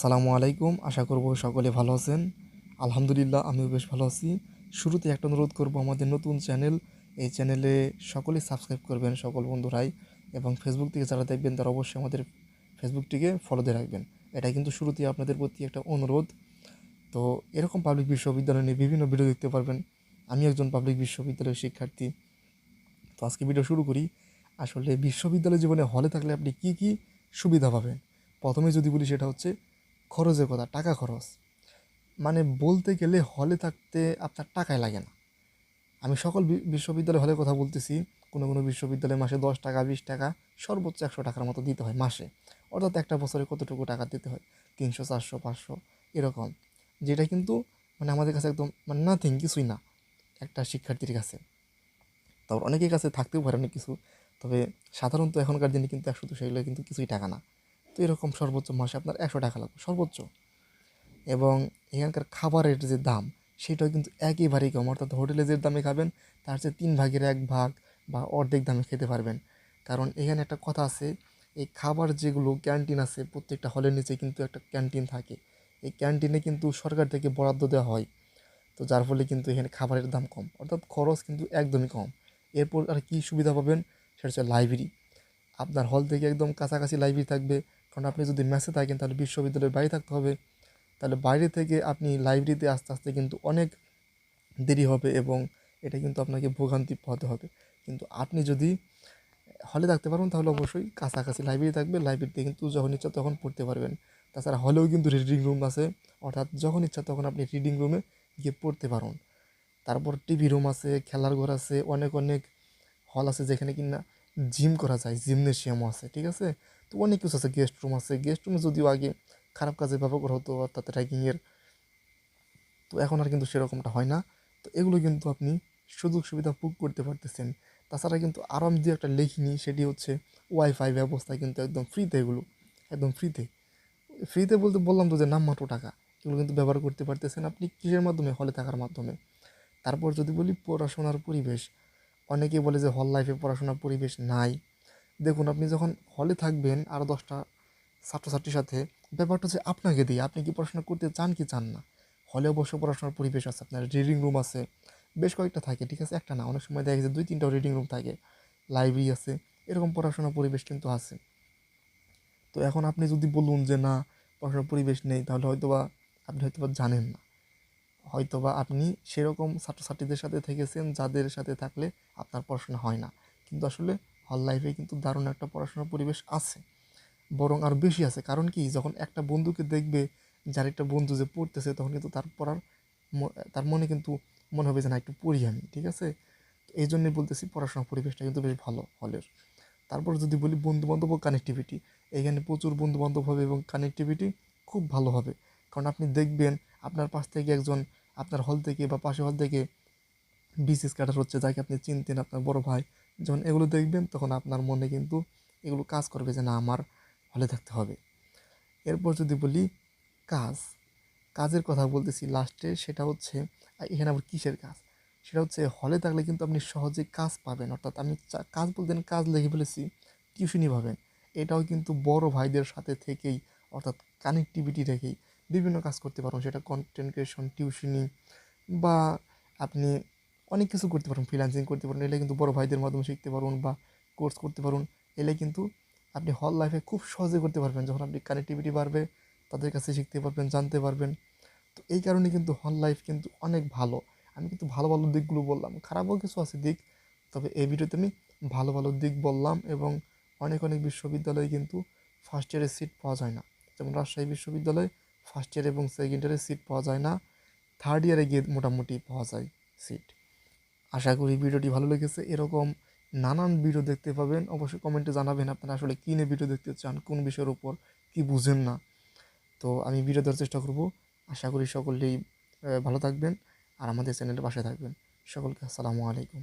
আসসালামু আলাইকুম। আশা করব সকলে ভালো আছেন। আলহামদুলিল্লাহ, আমিও বেশ ভালো আছি। শুরুতে একটা অনুরোধ করব আমাদের নতুন চ্যানেল। এই চ্যানেলে সকলে সাবস্ক্রাইব করবেন, সকল বন্ধুরাই। এবং ফেসবুক থেকে যারা দেখবেন, তারা অবশ্যই আমাদের ফেসবুকটিকে ফলো দিয়ে রাখবেন। এটা কিন্তু শুরুতেই আপনাদের প্রতি একটা অনুরোধ। তো এরকম পাবলিক বিশ্ববিদ্যালয় নিয়ে বিভিন্ন ভিডিও দেখতে পারবেন। আমি একজন পাবলিক বিশ্ববিদ্যালয়ের শিক্ষার্থী। তো আজকে ভিডিও শুরু করি। আসলে বিশ্ববিদ্যালয় জীবনে হলে থাকলে আপনি কি কি সুবিধা পাবেন? প্রথমে যদি বলি সেটা হচ্ছে খরচের কথা, টাকা খরচ। মানে বলতে গেলে হলে থাকতে আপনার টাকাই লাগে না। আমি সকল বিশ্ববিদ্যালয় হলের কথা বলতেছি, কোনো কোনো বিশ্ববিদ্যালয়ে মাসে দশ টাকা, বিশ টাকা, সর্বোচ্চ একশো টাকার মতো দিতে হয় মাসে। অর্থাৎ একটা বছরে কতটুকু টাকা দিতে হয়? তিনশো, চারশো, পাঁচশো, এরকম। যেটা কিন্তু মানে আমাদের কাছে একদম মানে নাথিং কিছুই না, একটা শিক্ষার্থীর কাছে। তারপর অনেকের কাছে থাকতেও পারে অনেক কিছু, তবে সাধারণত এখনকার দিনে কিন্তু একশো, দুশো এগুলো কিন্তু কিছুই টাকা না। তো এরকম সর্বোচ্চ মাসে আপনার একশো টাকা লাগবে, সর্বোচ্চ। এবং এখানকার খাবারের যে দাম, সেটাও কিন্তু একেবারেই কম। অর্থাৎ হোটেলে যে দামে খাবেন, তার চেয়ে তিন ভাগের এক ভাগ বা অর্ধেক দামে খেতে পারবেন। কারণ এখানে একটা কথা আছে, এই খাবার যেগুলো ক্যান্টিন আছে, প্রত্যেকটা হলের নিচে কিন্তু একটা ক্যান্টিন থাকে। এই ক্যান্টিনে কিন্তু সরকার থেকে বরাদ্দ দেওয়া হয়। তো যার ফলে কিন্তু এখানে খাবারের দাম কম। অর্থাৎ খরচ কিন্তু একদমই কম। এরপর আর কী সুবিধা পাবেন? সেটা হচ্ছে লাইব্রেরি। আপনার হল থেকে একদম কাছাকাছি লাইব্রেরি থাকবে। কারণ আপনি যদি মেসে থাকেন, তাহলে বিশ্ববিদ্যালয়ের বাইরে থাকতে হবে। তাহলে বাইরে থেকে আপনি লাইব্রেরিতে আস্তে আস্তে কিন্তু অনেক দেরি হবে এবং এটা কিন্তু আপনাকে ভোগান্তি পোহাতে হবে। কিন্তু আপনি যদি হলে থাকতে পারবেন, তাহলে অবশ্যই কাছাকাছি লাইব্রেরি থাকবে। লাইব্রেরিতে কিন্তু যখন ইচ্ছা তখন পড়তে পারবেন। তাছাড়া হলেও কিন্তু রিডিং রুম আছে। অর্থাৎ যখন ইচ্ছা তখন আপনি রিডিং রুমে গিয়ে পড়তে পারুন। তারপর টিভি রুম আছে, খেলার ঘর আছে, অনেক অনেক হল আছে যেখানে কিনা জিম করা যায় জিমনেশিয়ামও আছে, ঠিক আছে? তো অনেক কিছু আছে গেস্ট রুম আছে। গেস্ট রুমে যদিও আগে খারাপ কাজে ব্যবহার হতো, অর্থাৎ র্যাগিংয়ের তো এখন আর কিন্তু সেরকমটা হয় না। তো এগুলো কিন্তু আপনি সুযোগ সুবিধা ভোগ করতে পারতেছেন। তাছাড়া কিন্তু আরাম দিয়ে একটা লেখিনি, সেটি হচ্ছে ওয়াইফাই ব্যবস্থা কিন্তু একদম ফ্রিতে এগুলো, একদম ফ্রিতে ফ্রিতে বলতে বললাম তো যে নাম নামমাত্র টাকা, এগুলো কিন্তু ব্যবহার করতে পারতেছেন আপনি কিসের মাধ্যমে? হলে থাকার মাধ্যমে। তারপর যদি বলি পড়াশোনার পরিবেশ অনেকে বলে যে হল লাইফে পড়াশোনার পরিবেশ নাই। দেখুন, আপনি যখন হলে থাকবেন আরও দশটা ছাত্রছাত্রীর সাথে, ব্যাপারটা হচ্ছে আপনাকে দিয়ে, আপনি কি পড়াশোনা করতে চান কি চান না? হলে অবশ্য পড়াশোনার পরিবেশ আছে, আপনার রিডিং রুম আছে, বেশ কয়েকটা থাকে, ঠিক আছে? একটা না, অনেক সময় দেখা যায় দুই, তিনটাও রিডিং রুম থাকে লাইব্রেরি আছে, এরকম পড়াশোনার পরিবেশ কিন্তু আছে। তো এখন আপনি যদি বলুন যে না, পড়াশোনার পরিবেশ নেই, তাহলে হয়তোবা আপনি হয়তোবা জানেন না। হয়তোবা আপনি সেরকম ছাত্রছাত্রীদের সাথে থেকেছেন, যাদের সাথে থাকলে আপনার পড়াশোনা হয় না। কিন্তু আসলে হল লাইফে কিন্তু দারুণ একটা পড়াশোনার পরিবেশ আছে। বরং আর বেশি আছে। কারণ কি? যখন একটা বন্ধুকে দেখবে, যার একটা বন্ধু যে পড়তেছে, তখন কিন্তু তার পড়ার তার মনে কিন্তু মনে হবে যে, না, একটু পড়ি আমি। ঠিক আছে? এই জন্যই বলতেছি পড়াশোনার পরিবেশটা কিন্তু বেশ ভালো হলের। তারপর যদি বলি বন্ধু বান্ধব ও কানেক্টিভিটি এখানে প্রচুর বন্ধু বান্ধব হবে এবং কানেক্টিভিটি খুব ভালো হবে। কারণ আপনি দেখবেন, আপনার পাশ থেকে একজন, আপনার হল থেকে বা পাশে হল থেকে বিসিএস ক্যাডার হচ্ছে, যাকে আপনি চিনতেন, আপনার বড় ভাই। যখন এগুলো দেখবেন, তখন আপনার মনে কিন্তু এগুলো কাজ করবে যে না, আমার হলে থাকতে হবে। এরপর যদি বলি কাজ, কাজের কথা বলতেছি লাস্টে সেটা হচ্ছে এখানে আবার কিসের কাজ? সেটা হচ্ছে হলে থাকলে কিন্তু আপনি সহজে কাজ পাবেন। অর্থাৎ আমি কাজ বলতেন কাজ লিখে ফেলেছি টিউশনি পাবেন। এটাও কিন্তু বড় ভাইদের সাথে থেকেই, অর্থাৎ কানেক্টিভিটি রেখেই বিভিন্ন কাজ করতে পারুন সেটা কন্টেন্ট ক্রিয়েশন টিউশনি বা আপনি অনেক কিছু করতে পারুন ফ্রিল্যান্সিং করতে পারুন, এলে কিন্তু বড় ভাইদের মাধ্যমে শিখতে পারুন বা কোর্স করতে পারুন, এলে কিন্তু আপনি হল লাইফে খুব সহজে করতে পারবেন। যখন আপনি কানেক্টিভিটি বাড়বে, তাদের কাছে শিখতে পারবেন, জানতে পারবেন। তো এই কারণে কিন্তু হল লাইফ কিন্তু অনেক ভালো। আমি কিন্তু ভালো ভালো দিকগুলো বললাম, খারাপও কিছু আছে দিক, তবে এই ভিডিওতে আমি ভালো ভালো দিক বললাম এবং অনেক অনেক বিশ্ববিদ্যালয়ে কিন্তু ফার্স্ট ইয়ারের সিট পাওয়া যায় না। যেমন রাজশাহী বিশ্ববিদ্যালয়ে ফার্স্ট ইয়ার এবং সেকেন্ড ইয়ারে সিট পাওয়া যায় না থার্ড ইয়ারে গিয়ে মোটামুটি পাওয়া যায় সিট আশা করি ভিডিওটি ভালো লেগেছে। এরকম নানান ভিডিও দেখতে পাবেন। অবশ্যই কমেন্টে জানাবেন আপনারা আসলে কী নিয়ে ভিডিও দেখতে চান, কোন বিষয়ের উপর কী বুঝেন না। তো আমি ভিডিও দেওয়ার চেষ্টা করব। আশা করি সকলেই ভালো থাকবেন আর আমাদের চ্যানেলের পাশে থাকবেন। সকলকে আসসালামু আলাইকুম।